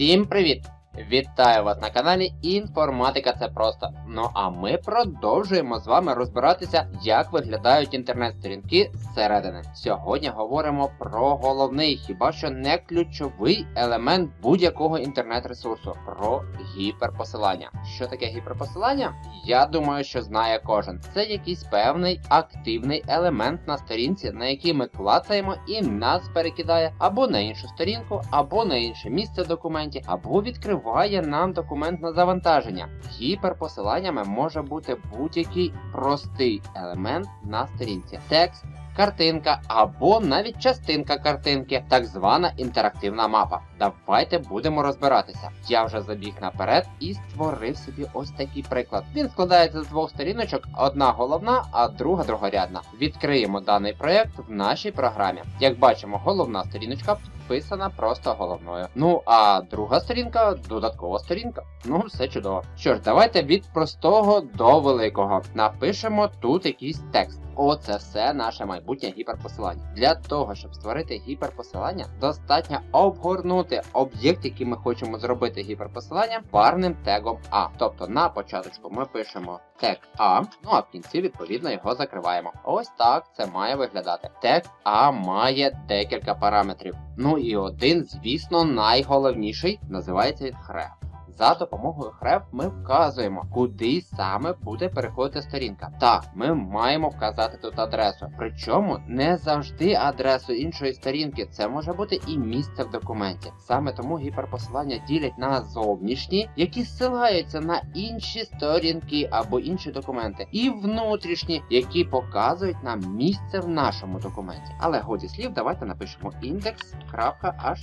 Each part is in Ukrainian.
Всім привіт! Вітаю вас на каналі Інформатика це просто. Ну а ми продовжуємо з вами розбиратися, як виглядають інтернет-сторінки зсередини. Сьогодні говоримо про головний, хіба що не ключовий елемент будь-якого інтернет-ресурсу про гіперпосилання. Що таке гіперпосилання? Я думаю, що знає кожен. Це якийсь певний активний елемент на сторінці, на який ми клацаємо і нас перекидає або на іншу сторінку, або на інше місце в документі, або відкриває нам документ на завантаження. Гіперпосиланнями може бути будь-який простий елемент на сторінці. Текст, картинка або навіть частинка картинки, так звана інтерактивна мапа. Давайте будемо розбиратися. Я вже забіг наперед і створив собі ось такий приклад. Він складається з двох сторіночок: одна головна, а друга другорядна. Відкриємо даний проєкт в нашій програмі. Як бачимо, головна сторіночка підписана просто головною. Ну а друга сторінка додаткова сторінка. Ну, все чудово. Що ж, давайте від простого до великого. Напишемо тут якийсь текст. Оце все наше майбутнє гіперпосилання. Для того, щоб створити гіперпосилання, достатньо обгорнути об'єкт, який ми хочемо зробити гіперпосилання, парним тегом А. Тобто на початку ми пишемо тег А, ну а в кінці відповідно його закриваємо. Ось так це має виглядати. Тег А має декілька параметрів. Ну і один, звісно, найголовніший називається він. За допомогою href ми вказуємо, куди саме буде переходити сторінка. Так, ми маємо вказати тут адресу. Причому не завжди адресу іншої сторінки. Це може бути і місце в документі. Саме тому гіперпосилання ділять на зовнішні, які зсилаються на інші сторінки або інші документи, і внутрішні, які показують нам місце в нашому документі. Але годі слів, давайте напишемо index.html.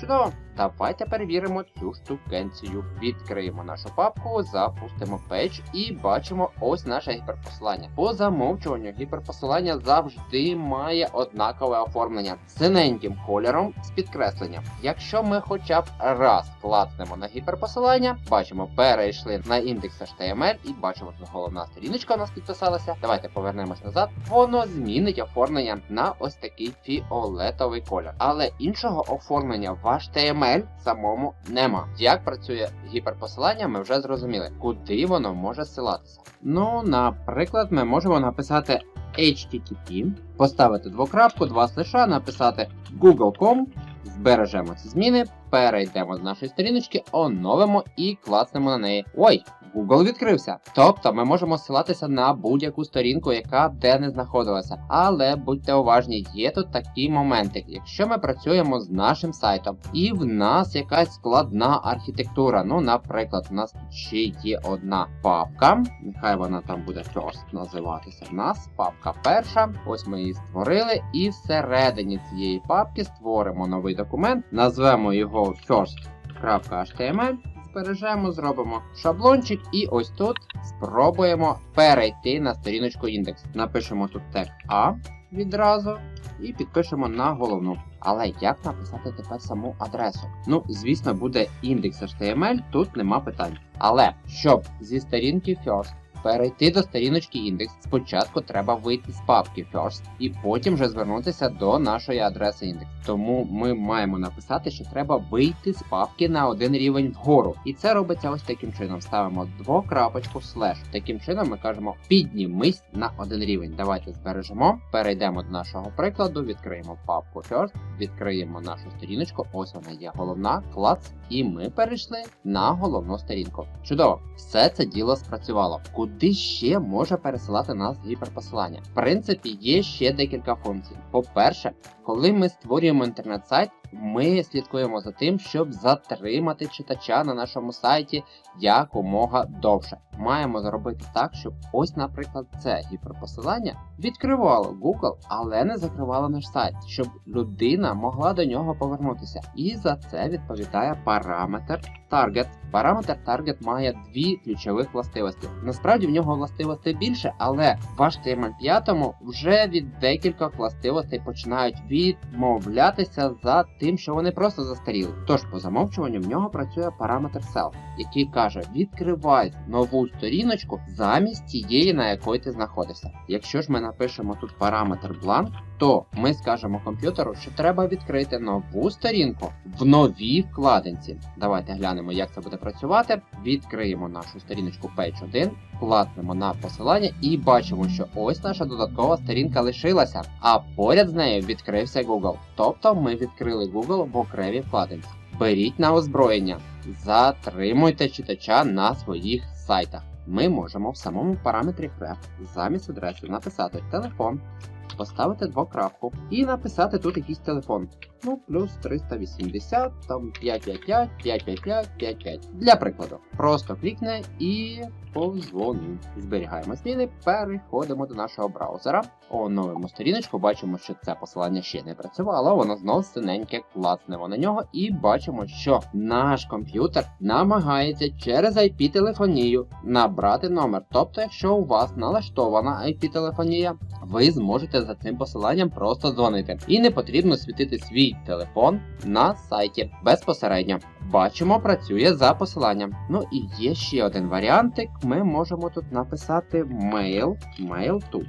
Чудово! Давайте перевіримо цю штукенцію. Відкриємо нашу папку, запустимо печ і бачимо ось наше гіперпосилання. По замовчуванню гіперпосилання завжди має однакове оформлення синеньким кольором з підкресленням. Якщо ми хоча б раз клацнемо на гіперпосилання, бачимо, перейшли на індекс HTML і бачимо, що головна сторіночка у нас підписалася. Давайте повернемось назад. Воно змінить оформлення на ось такий фіолетовий кольор. Але іншого оформлення в HTML самому нема. Як працює гіперпосилання, ми вже зрозуміли, куди воно може ссилатися. Ну, наприклад, ми можемо написати HTTP, поставити двокрапку, два слиша, написати google.com, збережемо ці зміни, перейдемо з нашої сторіночки, оновимо і класнемо на неї. Ой! Google відкрився. Тобто ми можемо ссилатися на будь-яку сторінку, яка де не знаходилася. Але будьте уважні, є тут такий моментик. Якщо ми працюємо з нашим сайтом, і в нас якась складна архітектура. Ну, наприклад, у нас тут ще є одна папка. Нехай вона там буде first називатися в нас. Папка перша. Ось ми її створили, і всередині цієї папки створимо новий документ, назвемо його first.html збережемо, зробимо шаблончик, і ось тут спробуємо перейти на сторіночку індекс. Напишемо тут тег А відразу і підпишемо на головну. Але як написати тепер саму адресу? Ну, звісно, буде index.html, тут нема питань. Але щоб зі сторінки first перейти до сторіночки індекс, спочатку треба вийти з папки first і потім вже звернутися до нашої адреси індекс. Тому ми маємо написати, що треба вийти з папки на один рівень вгору. І це робиться ось таким чином. Ставимо двокрапочку слеш. Таким чином ми кажемо піднімись на один рівень. Давайте збережемо, перейдемо до нашого прикладу, відкриємо папку first, відкриємо нашу сторіночку. Ось вона є головна, клац, і ми перейшли на головну сторінку. Чудово, все це діло спрацювало. Куди ще може пересилати нас гіперпосилання? В принципі, є ще декілька функцій. По-перше, коли ми створюємо інтернет-сайт, ми слідкуємо за тим, щоб затримати читача на нашому сайті якомога довше. Маємо зробити так, щоб ось, наприклад, це гіперпосилання відкривало Google, але не закривало наш сайт, щоб людина могла до нього повернутися. І за це відповідає параметр Target. Параметр Target має дві ключових властивості. Насправді в нього властивостей більше, але в HTML5 вже від декількох властивостей починають відмовлятися за тим, що вони просто застаріли. Тож по замовчуванню в нього працює параметр Self, який каже: відкривай нову сторіночку замість тієї, на якої ти знаходишся. Якщо ж ми напишемо тут параметр blank, то ми скажемо комп'ютеру, що треба відкрити нову сторінку в новій вкладинці. Давайте глянемо, як це буде працювати. Відкриємо нашу сторіночку Page 1, класнемо на посилання і бачимо, що ось наша додаткова сторінка лишилася, а поряд з нею відкрився Google. Тобто ми відкрили Google в окремі вкладинці. Беріть на озброєння, затримуйте читача на своїх сайтах. Ми можемо в самому параметрі ref замість адреси написати телефон, поставити двокрапку і написати тут якийсь телефон. Ну, плюс 380, там 555, 555, 55. Для прикладу. Просто клікне і позвонив. Зберігаємо зміни, переходимо до нашого браузера. Оновимо сторіночку, бачимо, що це посилання ще не працювало, воно знову синеньке клацнемо на нього і бачимо, що наш комп'ютер намагається через IP-телефонію набрати номер. Тобто, якщо у вас налаштована IP-телефонія, ви зможете за цим посиланням просто дзвонити. І не потрібно світити свій телефон на сайті безпосередньо. Бачимо, працює за посиланням. Ну і є ще один варіантик. Ми можемо тут написати mail, mail тут.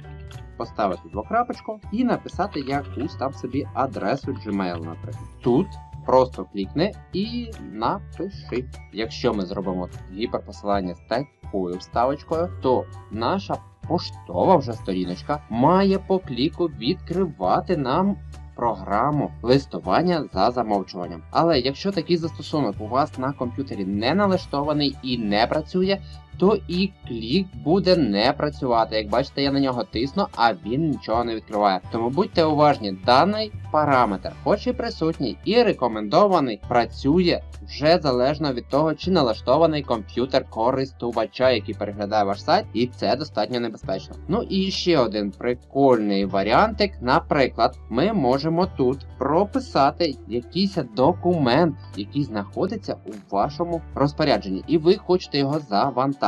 Поставити двокрапочку і написати якусь там собі адресу Gmail, наприклад. Тут просто клікни і напиши. Якщо ми зробимо гіперпосилання з такою вставочкою, то наша поштова вже сторіночка має по кліку відкривати нам програму листування за замовчуванням. Але якщо такий застосунок у вас на комп'ютері не налаштований і не працює, то і клік буде не працювати. Як бачите, я на нього тисну, а він нічого не відкриває. Тому будьте уважні, даний параметр, хоч і присутній, і рекомендований, працює вже залежно від того, чи налаштований комп'ютер користувача, який переглядає ваш сайт, і це достатньо небезпечно. Ну і ще один прикольний варіантик. Наприклад, ми можемо тут прописати якийсь документ, який знаходиться у вашому розпорядженні, і ви хочете його завантажити.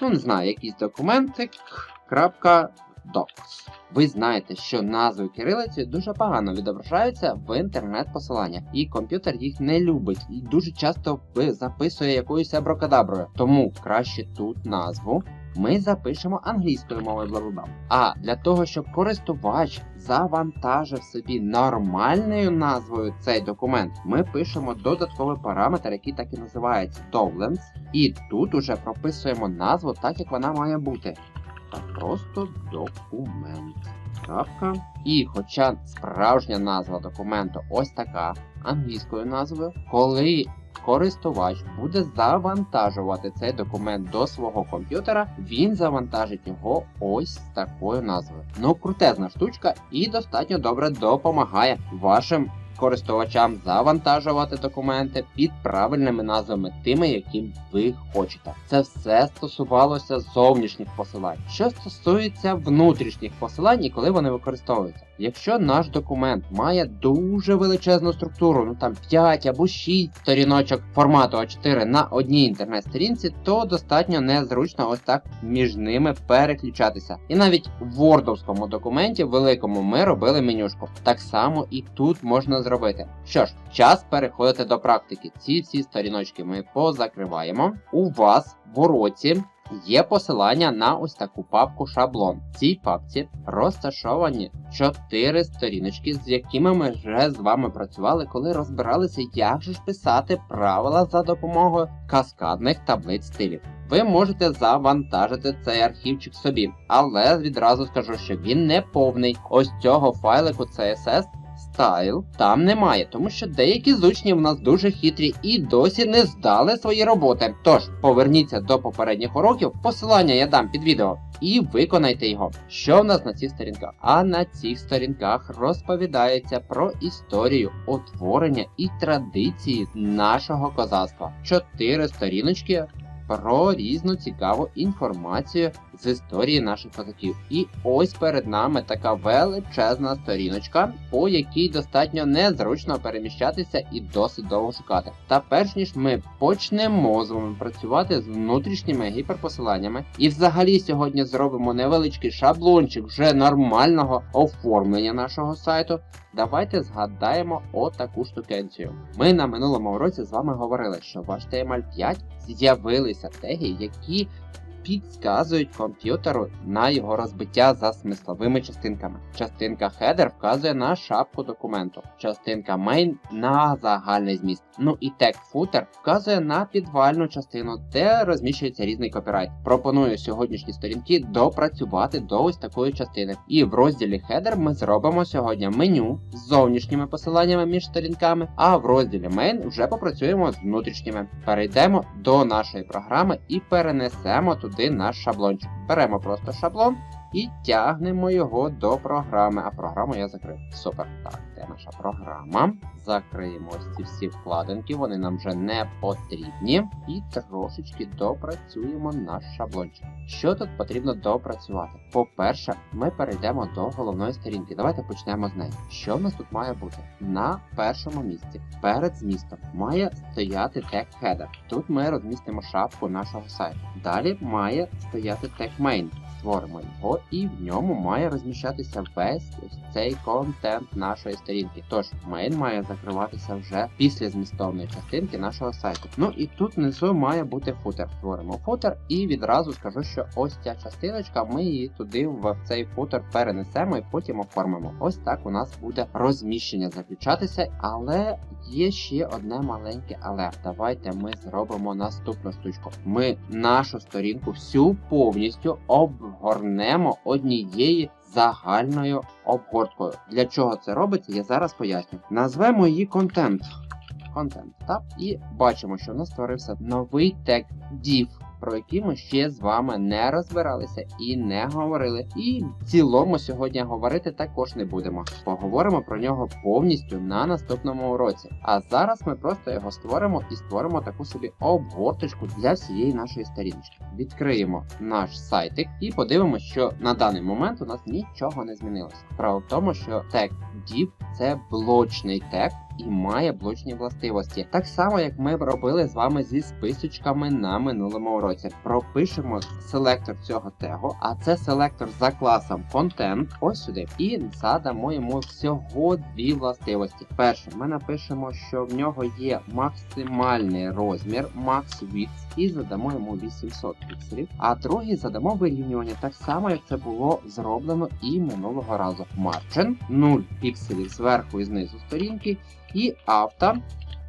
Ну, не знаю, якийсь документик. Docs. Ви знаєте, що назви кирилиці дуже погано відображаються в інтернет-посиланнях, і комп'ютер їх не любить і дуже часто записує якоюсь абракадаброю. Тому краще тут назву. Ми запишемо англійською мовою бла-бла-бла. А для того, щоб користувач завантажив собі нормальною назвою цей документ, ми пишемо додатковий параметр, який так і називається Towlens. І тут уже прописуємо назву так, як вона має бути. Та просто документ. Крапка. І хоча справжня назва документу ось така англійською назвою, коли користувач буде завантажувати цей документ до свого комп'ютера, він завантажить його ось з такою назвою. Ну, крутезна штучка і достатньо добре допомагає вашим користувачам завантажувати документи під правильними назвами, тими, яким ви хочете. Це все стосувалося зовнішніх посилань. Що стосується внутрішніх посилань і коли вони використовуються. Якщо наш документ має дуже величезну структуру, ну там 5 або 6 сторіночок формату А4 на одній інтернет-сторінці, то достатньо незручно ось так між ними переключатися. І навіть в вордовському документі великому ми робили менюшку. Так само і тут можна зробити. Що ж, час переходити до практики. Ці всі сторіночки ми позакриваємо. У вас в уроці Є посилання на ось таку папку шаблон. В цій папці розташовані 4 сторіночки, з якими ми вже з вами працювали, коли розбиралися, як же ж писати правила за допомогою каскадних таблиць стилів. Ви можете завантажити цей архівчик собі, але відразу скажу, що він не повний. Ось цього файлику CSS Style там немає, тому що деякі з учнів у нас дуже хитрі і досі не здали свої роботи. Тож поверніться до попередніх уроків, посилання я дам під відео, і виконайте його. Що в нас на цих сторінках? А на цих сторінках розповідається про історію, утворення і традиції нашого козацтва. Чотири сторіночки про різну цікаву інформацію з історії наших козаків. І ось перед нами така величезна сторіночка, по якій достатньо незручно переміщатися і досить довго шукати. Та перш ніж ми почнемо з вами працювати з внутрішніми гіперпосиланнями, і взагалі сьогодні зробимо невеличкий шаблончик вже нормального оформлення нашого сайту. Давайте згадаємо отаку штукенцію. Ми на минулому уроці з вами говорили, що в HTML5 з'явилися теги, які підказують комп'ютеру на його розбиття за смисловими частинками. Частинка header вказує на шапку документу, частинка main на загальний зміст. Ну і тег footer вказує на підвальну частину, де розміщується різний копірайт. Пропоную сьогоднішні сторінки допрацювати до ось такої частини. І в розділі header ми зробимо сьогодні меню з зовнішніми посиланнями між сторінками, а в розділі main вже попрацюємо з внутрішніми. Перейдемо до нашої програми і перенесемо туди наш шаблончик. Беремо просто шаблон і тягнемо його до програми. А програму я закрив. Супер. Так, де наша програма? Закриємо ось ці всі вкладинки, вони нам вже не потрібні. І трошечки допрацюємо наш шаблончик. Що тут потрібно допрацювати? По-перше, ми перейдемо до головної сторінки. Давайте почнемо з неї. Що в нас тут має бути? На першому місці перед змістом має стояти тег header. Тут ми розмістимо шапку нашого сайту. Далі має стояти тег main. Створимо його, і в ньому має розміщатися весь ось цей контент нашої сторінки. Тож main має закриватися вже після змістовної частинки нашого сайту. Ну і тут внизу має бути футер. Створимо футер і відразу скажу, що ось ця частиночка, ми її туди в цей футер перенесемо і потім оформимо. Ось так у нас буде розміщення заключатися, але є ще одне маленьке але. Давайте ми зробимо наступну штучку. Ми нашу сторінку всю повністю обгорнемо однієї загальною обгорткою. Для чого це робиться, я зараз поясню. Назвемо її контент. Контент. Так, і бачимо, що у нас створився новий тег div. Про який ми ще з вами не розбиралися і не говорили. І в цілому сьогодні говорити також не будемо. Поговоримо про нього повністю на наступному уроці. А зараз ми просто його створимо і створимо таку собі обгорточку для всієї нашої сторіночки. Відкриємо наш сайтик і подивимося, що на даний момент у нас нічого не змінилося. Справа в тому, що тег div це блочний тег і має блочні властивості. Так само, як ми робили з вами зі списочками на минулому уроці. Пропишемо селектор цього тегу, а це селектор за класом Content, ось сюди, і задамо йому всього дві властивості. Перше, ми напишемо, що в нього є максимальний розмір, max width, і задамо йому 800 пікселів. А другий задамо вирівнювання, так само, як це було зроблено і минулого разу. Margin 0 пікселів зверху і знизу сторінки, і авто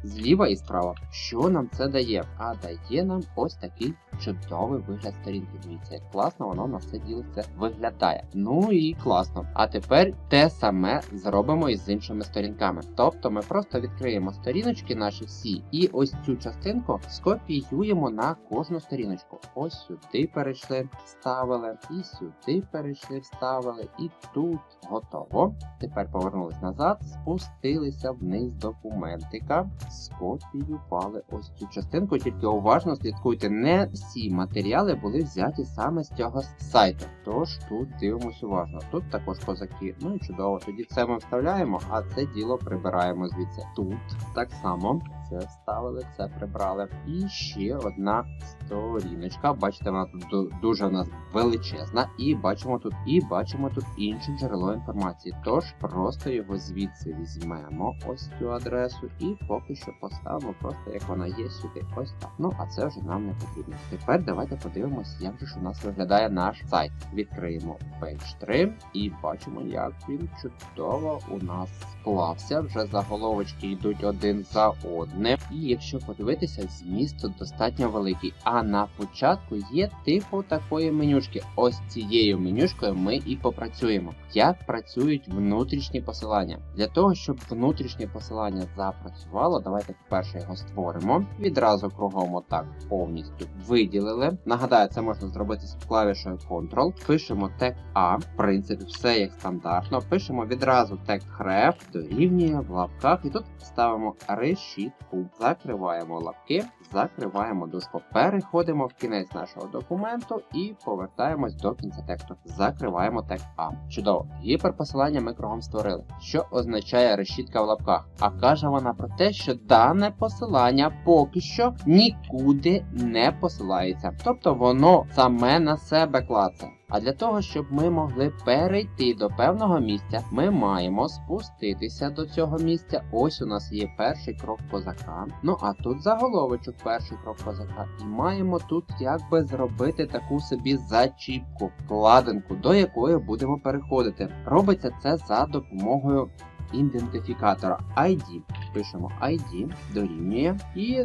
зліва і справа. Що нам це дає? А дає нам ось такий чудовий вигляд сторінки. Дивіться, як класно воно на все діло це виглядає. Ну і класно. А тепер те саме зробимо і з іншими сторінками. Тобто ми просто відкриємо сторіночки наші всі, і ось цю частинку скопіюємо на кожну сторіночку. Ось сюди перейшли, вставили, і сюди перейшли, вставили, і тут готово. Тепер повернулись назад, спустилися вниз документика, скопіювали ось цю частинку. Тільки уважно слідкуйте, не всі матеріали були взяті саме з цього сайту. Тож тут дивимося уважно. Тут також козаки. Ну і чудово. Тоді це ми вставляємо, а це діло прибираємо звідси. Тут так само це вставили, це прибрали. І ще одна сторіночка. Бачите, вона тут дуже у нас величезна. І бачимо тут, і бачимо тут інше джерело інформації. Тож просто його звідси візьмемо, ось цю адресу, і поки що поставимо просто як вона є сюди. Ось так. Ну а це вже нам не потрібно. Тепер давайте подивимось, як же ж у нас виглядає наш сайт. Відкриємо Page 3 і бачимо, як він чудово у нас склався. Вже заголовочки йдуть один за одним. І якщо подивитися, зміст достатньо великий. А на початку є типу такої менюшки. Ось цією менюшкою ми і попрацюємо. Як працюють внутрішні посилання? Для того, щоб внутрішнє посилання запрацювало, давайте перше його створимо. Відразу кругом отак повністю виділили. Нагадаю, це можна зробити з клавішою Ctrl. Пишемо тег А, в принципі, все як стандартно. Пишемо відразу тег href, дорівнює в лапках, і тут ставимо решітку. Закриваємо лапки, закриваємо дужку. Переходимо в кінець нашого документу і повертаємось до кінця тексту. Закриваємо тег А. Чудово. Гіперпосилання ми кругом створили. Що означає решітка в лапках? А каже вона про те, що дане посилання поки що нікуди не посилається. Тобто воно саме на себе клацає. А для того, щоб ми могли перейти до певного місця, ми маємо спуститися до цього місця. Ось у нас є перший крок козака. Ну а тут заголовочок перший крок козака. І маємо тут якби зробити таку собі зачіпку, вкладинку, до якої будемо переходити. Робиться це за допомогою ідентифікатора ID. Пишемо ID, дорівнює і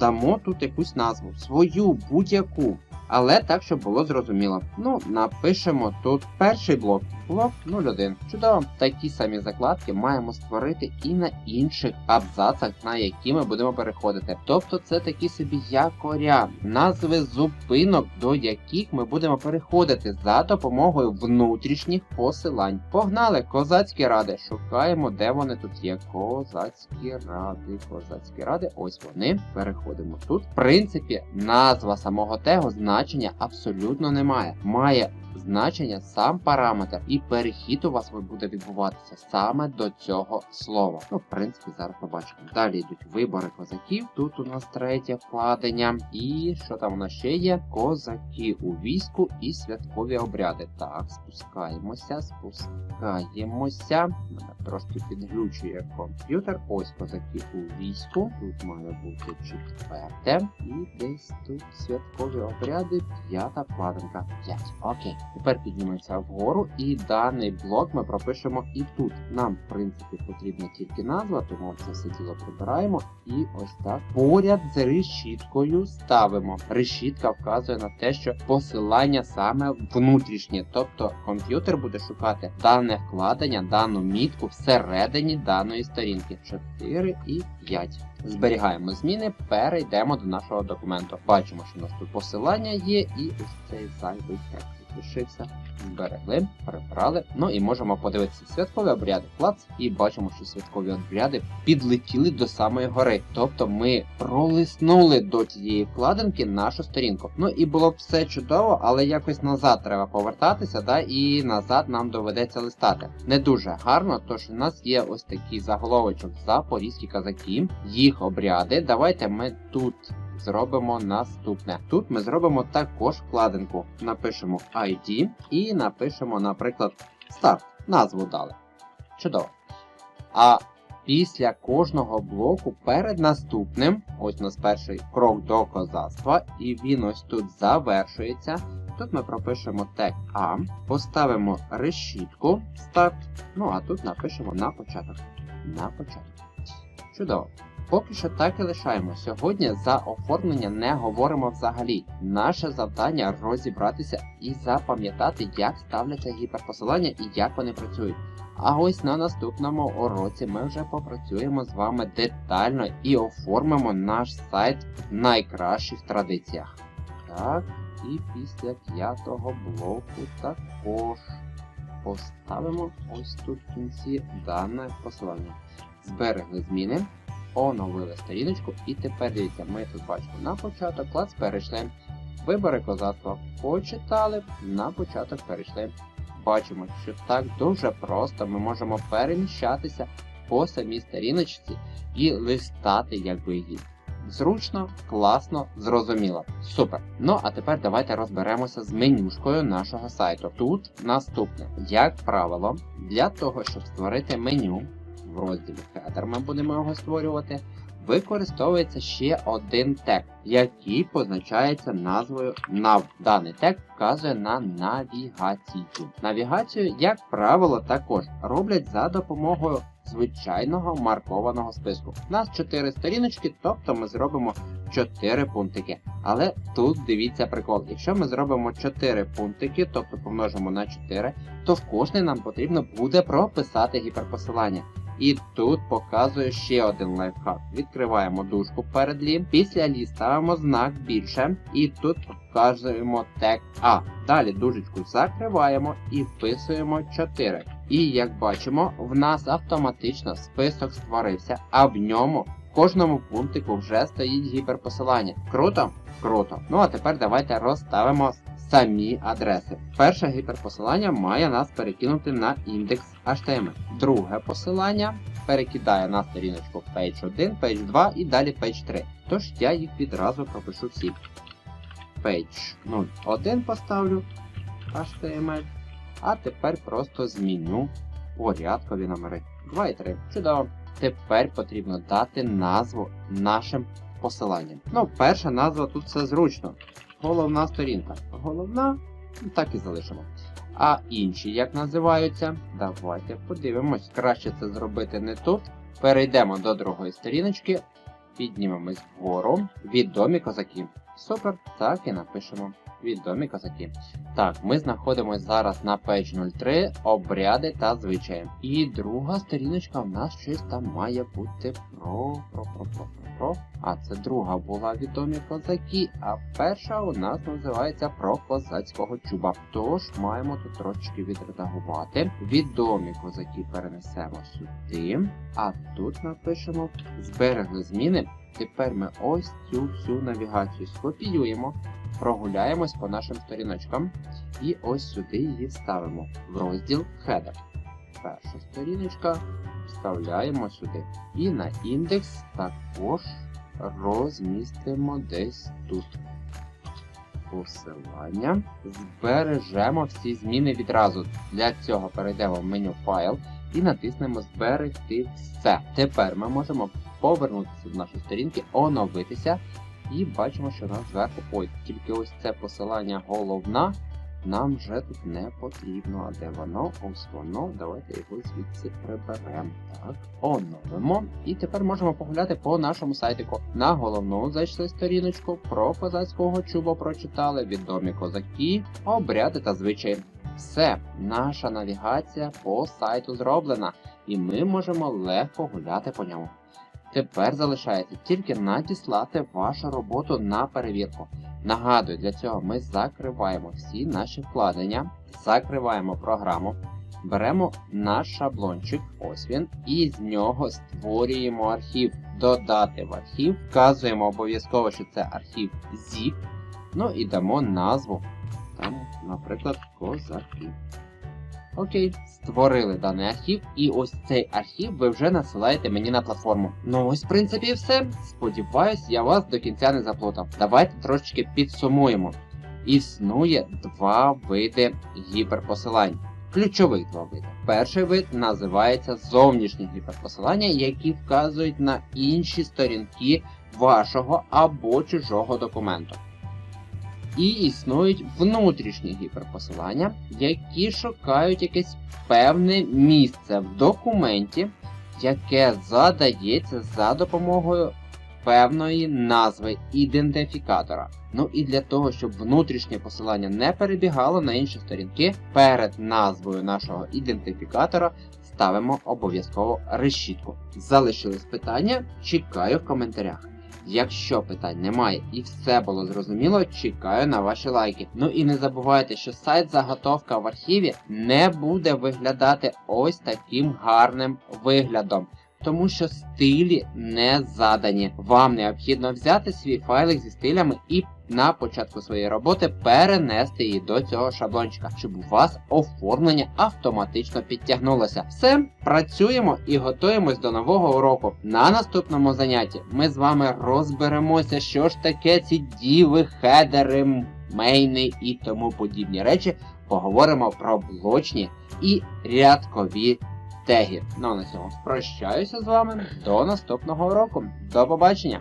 дамо тут якусь назву, свою будь-яку. Але так, щоб було зрозуміло. Ну, напишемо тут перший блок. Блок 01. Чудово. Такі самі закладки маємо створити і на інших абзацах, на які ми будемо переходити. Тобто це такі собі якоря, назви зупинок, до яких ми будемо переходити за допомогою внутрішніх посилань. Погнали, козацькі ради. Шукаємо, де вони тут є. Козацькі ради, козацькі ради. Ось вони. Переходимо тут. В принципі, назва самого тегу значення абсолютно не має. Значення сам параметр, і перехід у вас буде відбуватися саме до цього слова. Ну, в принципі, зараз побачимо. Далі йдуть вибори козаків. Тут у нас третє вкладення. І що там у нас ще є? Козаки у війську і святкові обряди. Так, спускаємося, спускаємося. Мене трошки підглючує комп'ютер. Ось козаки у війську. Тут має бути четверте. І десь тут святкові обряди. П'ята вкладинка. П'ять. Окей. Тепер піднімемося вгору, і даний блок ми пропишемо і тут. Нам, в принципі, потрібна тільки назва, тому це все діло прибираємо. І ось так поряд з решіткою ставимо. Решітка вказує на те, що посилання саме внутрішнє, тобто комп'ютер буде шукати дане вкладення, дану мітку всередині даної сторінки. 4 і 5. Зберігаємо зміни, перейдемо до нашого документу. Бачимо, що у нас тут посилання є, і ось цей зайвий текст лишився. Зберегли, прибрали. Ну і можемо подивитися святкові обряди. Клац, і бачимо, що святкові обряди підлетіли до самої гори. Тобто ми пролиснули до тієї вкладинки нашу сторінку. Ну і було б все чудово, але якось назад треба повертатися, да, і назад нам доведеться листати. Не дуже гарно, тож у нас є ось такий заголовочок Запорізькі казаки, їх обряди. Давайте ми тут зробимо наступне. Тут ми зробимо також вкладинку. Напишемо ID і напишемо, наприклад, старт. Назву дали. Чудово. А після кожного блоку перед наступним, ось у нас перший крок до козацтва, і він ось тут завершується. Тут ми пропишемо тег А, поставимо решітку старт. Ну а тут напишемо на початок. На початок. Чудово. Поки що так і лишаємо. Сьогодні за оформлення не говоримо взагалі. Наше завдання розібратися і запам'ятати, як ставляться гіперпосилання і як вони працюють. А ось на наступному уроці ми вже попрацюємо з вами детально і оформимо наш сайт в найкращих традиціях. Так, і після п'ятого блоку також поставимо ось тут в кінці дане посилання. Зберегли зміни оновили сторіночку, і тепер дивіться, ми тут бачимо на початок, клас перейшли. Вибори козацтва почитали, на початок перейшли. Бачимо, що так дуже просто ми можемо переміщатися по самій сторіночці і листати якби її. Зручно, класно, зрозуміло. Супер. Ну а тепер давайте розберемося з менюшкою нашого сайту. Тут наступне, як правило, для того, щоб створити меню в розділі Header ми будемо його створювати, використовується ще один тег, який позначається назвою NAV. Даний тег вказує на навігацію. Навігацію, як правило, також роблять за допомогою звичайного маркованого списку. У нас 4 сторіночки, тобто ми зробимо 4 пунктики. Але тут дивіться прикол. Якщо ми зробимо 4 пунктики, тобто помножимо на 4, то в кожний нам потрібно буде прописати гіперпосилання. І тут показує ще один лайфхак. Відкриваємо дужку перед лі. Після лі ставимо знак більше. І тут вказуємо тег А. Далі дужечку закриваємо і вписуємо 4. І як бачимо, в нас автоматично список створився, а в ньому в кожному пунктику вже стоїть гіперпосилання. Круто? Круто. Ну а тепер давайте розставимо самі адреси. Перше гіперпосилання має нас перекинути на індекс HTML. Друге посилання перекидає на сторіночку page 1, page 2 і далі page 3. Тож я їх відразу пропишу всі. Page 01 поставлю. HTML. А тепер просто зміню порядкові номери. 2 і 3. Чудово. Тепер потрібно дати назву нашим посиланням. Ну, перша назва тут все зручно. Головна сторінка. Головна, ну, так і залишимо. А інші як називаються? Давайте подивимось. Краще це зробити не тут. Перейдемо до другої сторіночки, піднімемось вгору. Відомі козаки. Супер, так і напишемо. Відомі козаки. Так, ми знаходимося зараз на page 03, обряди та звичаї. І друга сторіночка в нас щось там має бути про, про, про, про, про, про. А це друга була відомі козаки, а перша у нас називається про козацького чуба. Тож маємо тут трошечки відредагувати. Відомі козаки перенесемо сюди, а тут напишемо зберегли зміни. Тепер ми ось цю всю навігацію скопіюємо, прогуляємось по нашим сторіночкам і ось сюди її вставимо в розділ Header. Перша сторіночка вставляємо сюди. І на індекс також розмістимо десь тут. Посилання. Збережемо всі зміни відразу. Для цього перейдемо в меню файл і натиснемо Зберегти все. Тепер ми можемо повернутися до нашої сторінки, оновитися. І бачимо, що нам зверху. Ой, тільки ось це посилання головна. Нам вже тут не потрібно. А де воно? Ось воно. Давайте його звідси приберемо. Так, оновимо. І тепер можемо погуляти по нашому сайтику. На головну зайшли сторіночку про козацького чуба прочитали, відомі козаки, обряди та звичаї. Все, наша навігація по сайту зроблена, і ми можемо легко гуляти по ньому. Тепер залишається тільки надіслати вашу роботу на перевірку. Нагадую, для цього ми закриваємо всі наші вкладення, закриваємо програму, беремо наш шаблончик, ось він, і з нього створюємо архів. Додати в архів, вказуємо обов'язково, що це архів ZIP, ну і дамо назву. Там, наприклад, козаки. Окей, створили даний архів, і ось цей архів ви вже насилаєте мені на платформу. Ну ось, в принципі, і все. Сподіваюсь, я вас до кінця не заплутав. Давайте трошечки підсумуємо. Існує два види гіперпосилань. Ключових два види. Перший вид називається зовнішні гіперпосилання, які вказують на інші сторінки вашого або чужого документу. І існують внутрішні гіперпосилання, які шукають якесь певне місце в документі, яке задається за допомогою певної назви ідентифікатора. Ну і для того, щоб внутрішнє посилання не перебігало на інші сторінки, перед назвою нашого ідентифікатора ставимо обов'язково решітку. Залишились питання? Чекаю в коментарях. Якщо питань немає і все було зрозуміло, чекаю на ваші лайки. Ну і не забувайте, що сайт заготовка в архіві не буде виглядати ось таким гарним виглядом. Тому що стилі не задані. Вам необхідно взяти свій файлик зі стилями і на початку своєї роботи перенести її до цього шаблончика, щоб у вас оформлення автоматично підтягнулося. Все, працюємо і готуємось до нового уроку. На наступному занятті ми з вами розберемося, що ж таке ці діви, хедери, мейни і тому подібні речі. Поговоримо про блочні і рядкові теги. Ну а на цьому прощаюся з вами до наступного уроку. До побачення!